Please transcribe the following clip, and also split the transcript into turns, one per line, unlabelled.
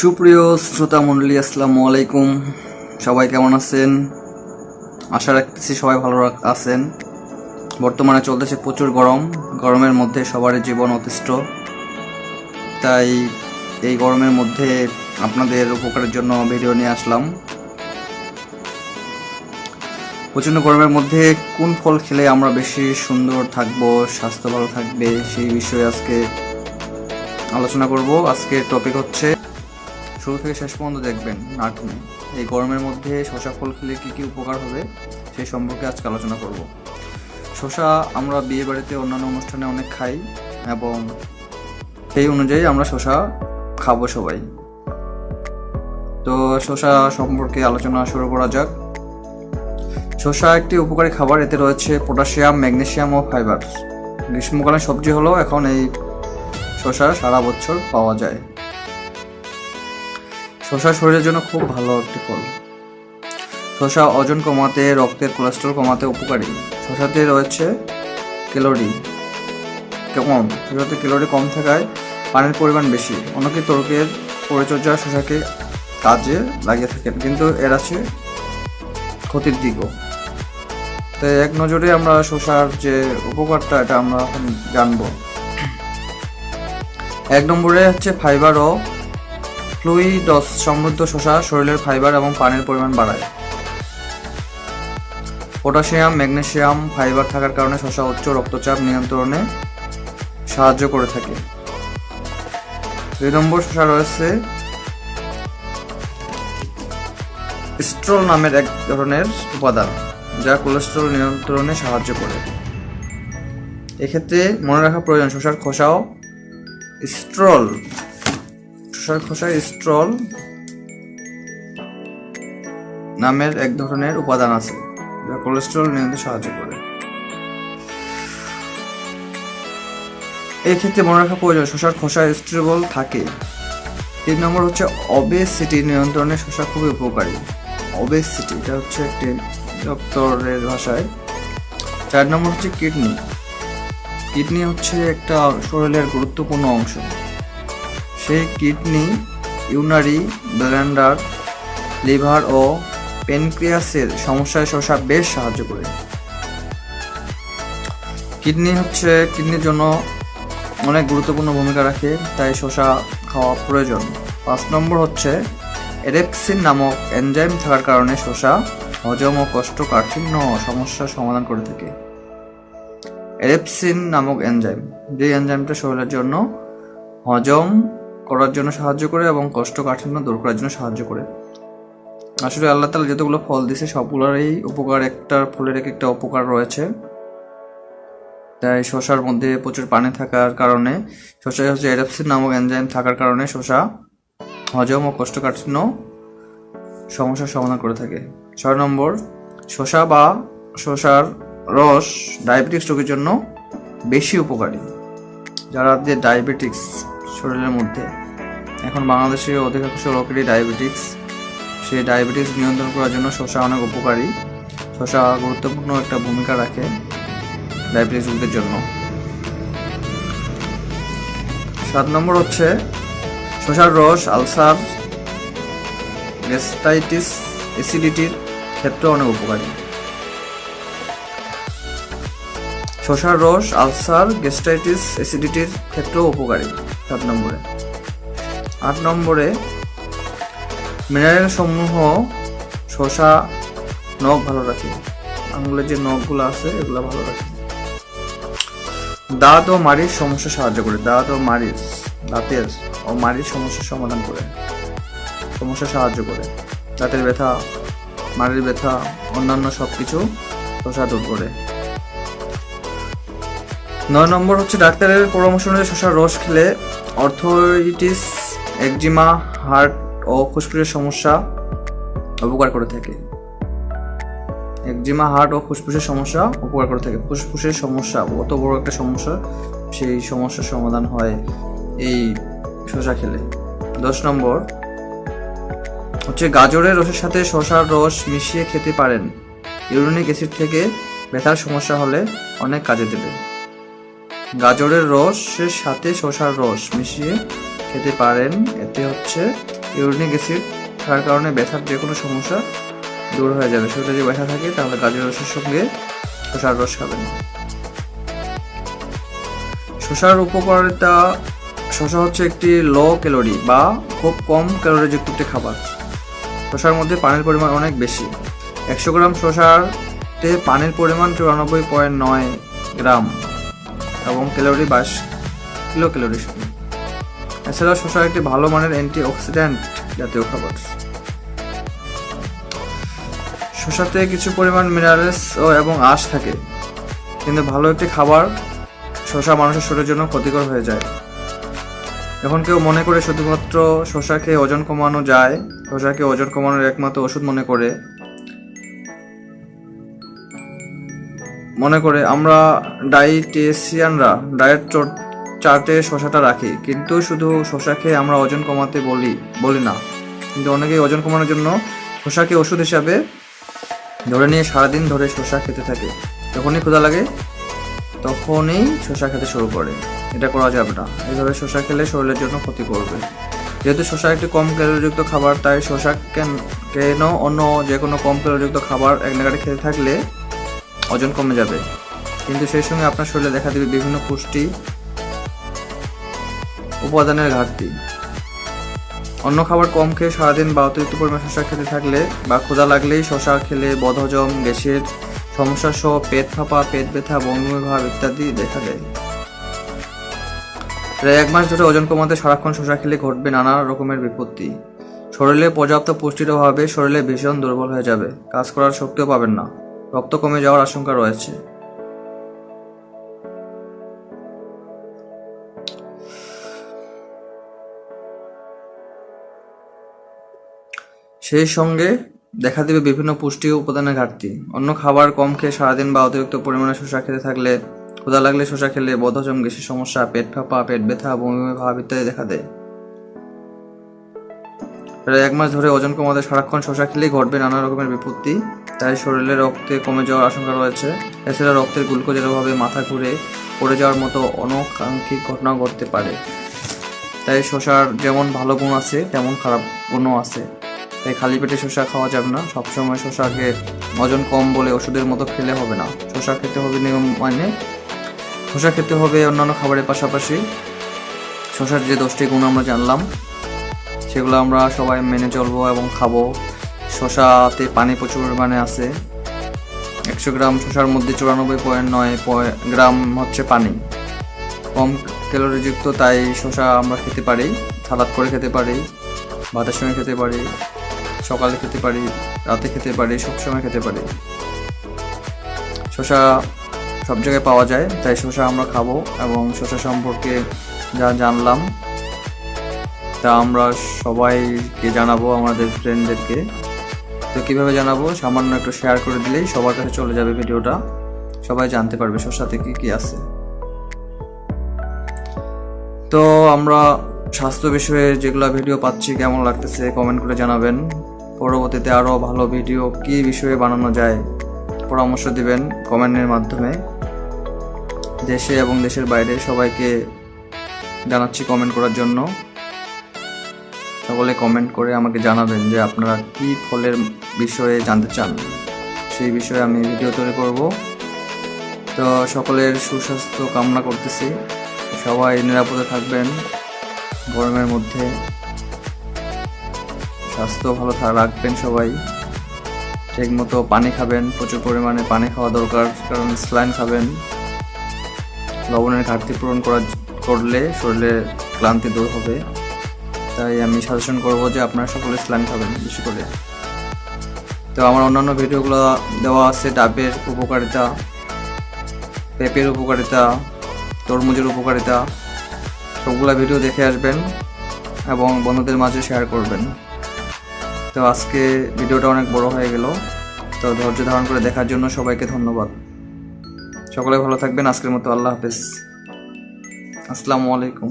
সুপ্রিয় শ্রোতা মণ্ডলী আসসালামু আলাইকুম। সবাই কেমন আছেন? আশা রাখতেছি সবাই ভালো আছেন। বর্তমানে চলতেছে প্রচুর গরম। গরমের মধ্যে সবারই জীবন অতিষ্ঠ। তাই এই গরমের মধ্যে আপনাদের উপকারের জন্য ভিডিও নিয়ে আসলাম। প্রচণ্ড গরমের মধ্যে কোন ফল খেলে আমরা বেশি সুন্দর থাকব, স্বাস্থ্য ভালো থাকবে সেই বিষয়ে আজকে আলোচনা করব। আজকের টপিক হচ্ছে শুরু থেকে শেষ পর্যন্ত দেখবেন না। এই গরমের মধ্যে শশা ফল খেলে কী কী উপকার হবে সেই সম্পর্কে আজকে আলোচনা করব। শশা আমরা বিয়ে বাড়িতে অন্যান্য অনুষ্ঠানে অনেক খাই এবং সেই অনুযায়ী আমরা শশা খাব সবাই। তো শশা সম্পর্কে আলোচনা শুরু করা যাক। শসা একটি উপকারী খাবার, এতে রয়েছে পটাশিয়াম ম্যাগনেশিয়াম ও ফাইবার। গ্রীষ্মকালীন সবজি হলো এখন এই শসা সারা বছর পাওয়া যায়। শসা শরীরের জন্য খুব ভালো একটি ফল। শশা ওজন কমাতে, রক্তের কোলেস্ট্রল কমাতে উপকারী। শশাতে রয়েছে ক্যালোরি কম। শশাতে ক্যালোরি কম থাকায় পানির পরিমাণ বেশি। অনেকে তর্কের পরিচর্যা শশাকে কাজে লাগিয়ে থাকেন, কিন্তু এর আছে ক্ষতির দিকও। তো এক নজরে আমরা শশার যে উপকারটা, এটা আমরা এখন জানব। এক নম্বরে হচ্ছে ফাইবার ও ফ্লুইডস সমৃদ্ধ শসা শরীরের ফাইবার এবং পানির পরিমাণ বাড়ায়। পটাশিয়াম ম্যাগনেসিয়াম ফাইবার থাকার কারণে শসা উচ্চ রক্তচাপ নিয়ন্ত্রণে সাহায্য করে থাকে। দুই নম্বর শসা রয়েছে স্ট্রল নামের এক ধরনের উপাদান, যা কোলেস্ট্রল নিয়ন্ত্রণে সাহায্য করে। এক্ষেত্রে মনে রাখা প্রয়োজন, শসার খোসাও স্ট্রল শসার খোসায় স্ট্রল নামের এক ধরনের উপাদান আছে, যা কোলেস্ট্রল নিয়ন্ত্রণে সাহায্য করে। এই ক্ষেত্রে মনে রাখা প্রয়োজন শসার খোসা স্টেবল থাকে। তিন নম্বর হচ্ছে অবেসিটি নিয়ন্ত্রণে শসা খুবই উপকারী। অবেসিটি এটা হচ্ছে একটি ডক্টরের ভাষায়। চার নম্বর হচ্ছে কিডনি কিডনি হচ্ছে একটা শরীরের গুরুত্বপূর্ণ অংশ। সেই কিডনি, ইউনারি, ব্লেন্ডার, লিভার ও পেনক্রিয়াসের সমস্যায় শসা বেশ সাহায্য করে। কিডনি হচ্ছে, কিডনির জন্য অনেক গুরুত্বপূর্ণ ভূমিকা রাখে, তাই শসা খাওয়া প্রয়োজন। পাঁচ নম্বর হচ্ছে এরেপসিন নামক এনজাইম থাকার কারণে শসা হজম ও কোষ্ঠকাঠিন্য সমস্যার সমাধান করে থাকে। এরেপসিন নামক এনজাইম, যে এনজাইমটা শরীরের জন্য হজম করার জন্য সাহায্য করে এবং কোষ্ঠকাঠিন্য দূর করার জন্য সাহায্য করে। আসলে আল্লাহ তালা যতগুলো ফল দিছে, সবগুলোরই উপকার একটা ফলের এক একটা উপকার রয়েছে। তাই শশার মধ্যে প্রচুর পানি থাকার কারণে শসায় হচ্ছে এরাপসিন নামক এনজাইম থাকার কারণে শশা হজম ও কোষ্ঠকাঠিন্য সমস্যার সমাধান করে থাকে। ছয় নম্বর, শশা বা শশার রস ডায়াবেটিক্স রোগীর জন্য বেশি উপকারী। যারা যে ডায়াবেটিক্স শরীরের মধ্যে। এখন বাংলাদেশে অধিকাংশ লোকেরই ডায়াবেটিক্স সেই ডায়াবেটিস নিয়ন্ত্রণ করার জন্য শসা অনেক উপকারী। শসা গুরুত্বপূর্ণ একটা ভূমিকা রাখে ডায়াবেটিস রোগীদের জন্য। সাত নম্বর হচ্ছে শসার রস, আলসার, গ্যাস্ট্রাইটিস, অ্যাসিডিটির ক্ষেত্রে অনেক উপকারী। শসার রস, আলসার গ্যাস্ট্রাইটিস অ্যাসিডিটির ক্ষেত্রেও উপকারী, সাত নম্বরে। আট নম্বরে মিনারেল সমূহ শসা নখ ভালো রাখে। আঙুলের যে নখগুলো আছে, এগুলো ভালো রাখে। দাঁত ও মাড়ির সমস্যা সাহায্য করে। দাঁত ও মাড়ির, দাঁতের ও মাড়ির সমস্যার সমাধান করে। সমস্যা সাহায্য করে। দাঁতের ব্যথা, মাড়ির ব্যথা, অন্যান্য সব কিছু শসা দূর করে। নয় নম্বর হচ্ছে ডাক্তারের পরামর্শ অনুযায়ী শসার রস খেলে অর্থোইটিস, একজিমা, হার্ট ও ফুসফুসের সমস্যা উপকার করে থাকে। একজিমা, হার্ট ও ফুসফুসের সমস্যা উপকার করে থাকে। ফুসফুসের সমস্যা, অত বড় একটা সমস্যা, সেই সমস্যার সমাধান হয় এই শসা খেলে। দশ নম্বর হচ্ছে গাজরের রসের সাথে শশার রস মিশিয়ে খেতে পারেন। ইউরিনিক অ্যাসিড থেকে ব্যথার সমস্যা হলে অনেক কাজে দেবে। গাজরের রসের সাথে শসার রস মিশিয়ে খেতে পারেন। এতে হচ্ছে ইউরিনিক অ্যাসিড। খাওয়ার কারণে ব্যথার যে কোনো সমস্যা দূর হয়ে যাবে। শরীরে যদি ব্যথা থাকে, তাহলে গাজরের রসের সঙ্গে শসার রস খাবেন। শসার উপকারিতা, শসা হচ্ছে একটি লো ক্যালোরি বা খুব কম ক্যালোরিযুক্ত একটি খাবার। শসার মধ্যে পানির পরিমাণ অনেক বেশি। একশো গ্রাম শসাতে পানির পরিমাণ চুরানব্বই পয়েন্ট নয় গ্রাম। এবং ক্যালোরি বাইশ কিলো ক্যালোরি এছাড়াও শসা একটি ভালো মানের অ্যান্টি অক্সিডেন্ট জাতীয় খাবার। শসাতে কিছু পরিমাণ মিনারেলস ও এবং আঁশ থাকে, কিন্তু ভালো একটি খাবার শসা মানুষের শরীরের জন্য ক্ষতিকর হয়ে যায়। এখন কেউ মনে করে শুধুমাত্র শসা খেয়ে ওজন কমানো যায় শসাকে ওজন কমানোর একমাত্র ওষুধ মনে করে মনে করে আমরা ডাইটেশিয়ানরা ডায়েট চার্টে শশাটা রাখি, কিন্তু শুধু শশা খেয়ে আমরা ওজন কমাতে বলি বলি না। কিন্তু অনেকেই ওজন কমানোর জন্য শশাকে ওষুধ হিসাবে ধরে নিয়ে সারাদিন ধরে শসা খেতে থাকে। যখনই ক্ষুধা লাগে, তখনই শশা খেতে শুরু করে। এটা করা যাবে না। এইভাবে শশা খেলে শরীরের জন্য ক্ষতি করবে। যেহেতু শসা একটি কম ক্যালোরিযুক্ত খাবার, তাই শশা কেন কেন অন্য যে কোনো কম ক্যালোরিযুক্ত খাবার এক নাগাড়ে খেতে থাকলে ওজন কমে যাবে। কিন্তু সেই সঙ্গে আপনার শরীরে দেখা দেবে বিভিন্ন পুষ্টি উপাদানের ঘাটতি। অন্য খাবার কম খেয়ে সারাদিন বা অতিরিক্ত পরিমাণ শসা খেতে থাকলে বা ক্ষুধা লাগলেই শসা খেলে বদহজম, গ্যাসের সমস্যা সহ পেট ফাঁপা, পেট ব্যথা, বমি ভাব ইত্যাদি দেখা দেয়। প্রায় এক মাস ধরে ওজন কমাতে সারাক্ষণ শসা খেলে ঘটবে নানা রকমের বিপত্তি। শরীরে পর্যাপ্ত পুষ্টির অভাবে শরীরে ভীষণ দুর্বল হয়ে যাবে। কাজ করার শক্তিও পাবেন না। রক্ত কমে যাওয়ার আশঙ্কা রয়েছে। সেই সঙ্গে দেখা দেবে বিভিন্ন পুষ্টি উপাদানের ঘাটতি। অন্য খাবার কম খেয়ে সারাদিন বা অতিরিক্ত পরিমাণে শসা খেতে থাকলে ক্ষুধা লাগলে শসা খেলে বদহজম গ্যাসের সমস্যা, পেট ফাঁপা, পেট ব্যথা, বমি বমি, ভাব ইত্যাদি দেখা দেয়। প্রায় এক মাস ধরে ওজন কমাতে সারাক্ষণ শসা খেলেই ঘটবে নানা রকমের বিপত্তি। তাই শরীরে রক্তে কমে যাওয়ার আশঙ্কা রয়েছে। এছাড়া রক্তের গ্লুকোজের অভাবে মাথা ঘুরে পড়ে যাওয়ার মতো অনাকাঙ্ক্ষিক ঘটনা ঘটতে পারে। তাই শশার যেমন ভালো গুণ আছে, তেমন খারাপ গুণও আছে। তাই খালি পেটে শসা খাওয়া যাবে না। সবসময় শসাকে ওজন কম বলে ওষুধের মতো খেলে হবে না। শশা খেতে হবে নিয়ম মানে শশা খেতে হবে অন্যান্য খাবারের পাশাপাশি। শশার যে দশটি গুণ আমরা জানলাম, সেগুলো আমরা সবাই মেনে চলবো এবং খাব। শসাতে পানি প্রচুর পরিমাণে আছে। একশো গ্রাম শসার মধ্যে চুরানব্বই পয়েন্ট নয় গ্রাম হচ্ছে পানি। কম ক্যালোরিযুক্ত তাই শসা আমরা খেতে পারি, সালাদ করে খেতে পারি, ভাতের সঙ্গে খেতে পারি, সকালে খেতে পারি, রাতে খেতে পারি সবসময় খেতে পারি। শসা সব জায়গায় পাওয়া যায়, তাই শসা আমরা খাব এবং শসা সম্পর্কে যা জানলাম, তা আমরা সবাইকে জানাব, আমাদের ফ্রেন্ডদেরকে তো কীভাবে জানাব? সামান্য একটু শেয়ার করে দিলেই সবার কাছে চলে যাবে ভিডিওটা। সবাই জানতে পারবে শসাতে কি কি আছে। তো আমরা স্বাস্থ্য বিষয়ে যেগুলো ভিডিও পাচ্ছি, কেমন লাগতেছে কমেন্ট করে জানাবেন। পরবর্তীতে আরও ভালো ভিডিও কি বিষয়ে বানানো যায় পরামর্শ দিবেন কমেন্টের মাধ্যমে। দেশে এবং দেশের বাইরে সবাইকে জানাচ্ছি কমেন্ট করার জন্য। সকলে কমেন্ট করে আমাকে জানাবেন যে আপনারা কি ফলের বিষয়ে জানতে চান, সেই বিষয়ে আমি ভিডিও তৈরি করব। তো সকলের সুস্বাস্থ্য কামনা করতেছি। সবাই নিরাপদে থাকবেন, গরমের মধ্যে। স্বাস্থ্য ভালো রাখবেন সবাই। ঠিক মতো পানি খাবেন, প্রচুর পরিমাণে পানি খাওয়া দরকার, কারণ স্লাইন খাবেন। লবণের ঘাটতি পূরণ করা করলে শরীরে ক্লান্তি দূর হবে। তাই আমি সাজেশন করব যে আপনারা সকলে স্লাইন খাবেন, বেশি করে। তো আমার অন্যান্য ভিডিওগুলো দেওয়া আছে, ডাবের উপকারিতা, পেঁপের উপকারিতা, তরমুজের উপকারিতা, সবগুলো ভিডিও দেখে আসবেন এবং বন্ধুদের মাঝে শেয়ার করবেন। তো আজকে ভিডিওটা অনেক বড় হয়ে গেল, তো ধৈর্য ধারণ করে দেখার জন্য সবাইকে ধন্যবাদ। সকলে ভালো থাকবেন, আজকের মতো আল্লাহ হাফেজ। আসসালামু আলাইকুম।